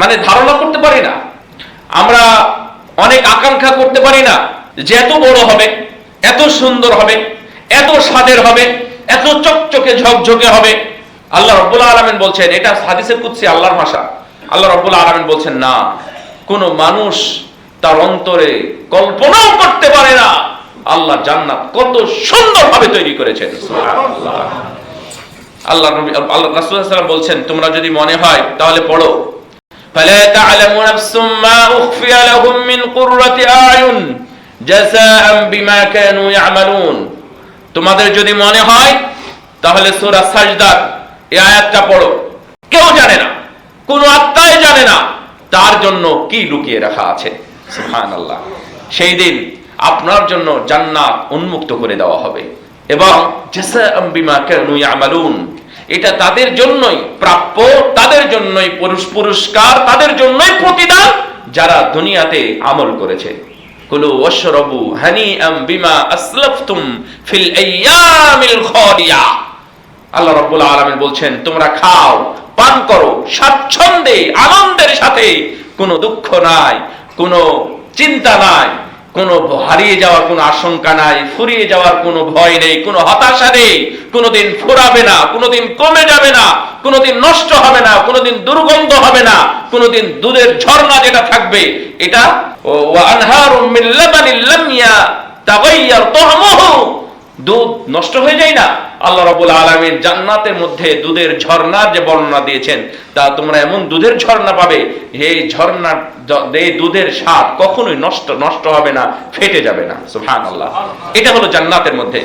মানে ধারণা করতে পারি না। আমরা অনেক আকাঙ্ক্ষা করতে পারি না যে এত বড় হবে, এত সুন্দর হবে, এত স্বাদের হবে, এত চকচকে ঝকঝকে হবে। আল্লাহ রব্বুল আলমেন বলছেন, এটা হাদিসের কুৎসি আল্লাহর ভাষা। আল্লাহ রব্বুল আলমেন বলছেন, না, কোন মানুষ তার অন্তরে কল্পনাও করতে পারে না, আল্লাহ জান্নাত কত সুন্দরভাবে তৈরি করেছেন। আল্লাহ আল্লাহ রাসূল বলছেন, তোমরা যদি মনে হয়, তাহলে পড়ো। فلا تعلم نفس ما أخفي لهم من قرة أعين جزاء بما كانوا يعملون তোমাদের যদি মনে হয় তাহলে সূরা সাজদার এই আয়াতটা পড়ো কেউ জানে না কোনো আত্মাই জানে না তার জন্য কি লুকিয়ে রাখা আছে সুবহানাল্লাহ সেই দিন আপনার জন্য জান্নাত উন্মুক্ত করে দেওয়া হবে এবং জাযাআম বিমা কানু ইয়ামালুন এটা তাদের জন্যই প্রাপ্য, তাদের জন্যই পুরুষ পুরস্কার, তাদের জন্যই প্রতিদান যারা দুনিয়াতে আমল করেছে। কুলু ওয়াশরাবু হানিআম বিমা আসলাফতুম ফিল আইয়ামিল আল্লাহ রাব্বুল আলামিন বলছেন, তোমরা খাও, পান করো, স্বাচ্ছন্দ্যে, আনন্দের সাথে। কোনো দুঃখ নাই, কোনো চিন্তা নাই। কোনো হারিয়ে যাওয়ার কোনো আশঙ্কা নাই, ফুরিয়ে যাওয়ার কোনো ভয় নেই, কোনো হতাশা নেই, কোনোদিন ফুরাবে না, কোনোদিন কমে যাবে না, কোনোদিন নষ্ট হবে না, কোনোদিন দুর্গন্ধ হবে না, কোনোদিন দুধের ঝর্ণা যেটা থাকবে, এটা দুধ নষ্ট হয়ে যায় না। আল্লাহ রাবুল আলমীর জান্নাতের মধ্যে দুধের ঝর্ণার যে বর্ণনা দিয়েছেন, তা তোমরা এমন দুধের ঝর্ণা পাবে এই ঝর্ণার দুধের স্বাদ কখনোই নষ্ট নষ্ট হবে না, ফেটে যাবে না। সুহান আল্লাহ এটা হলো জান্নাতের মধ্যে।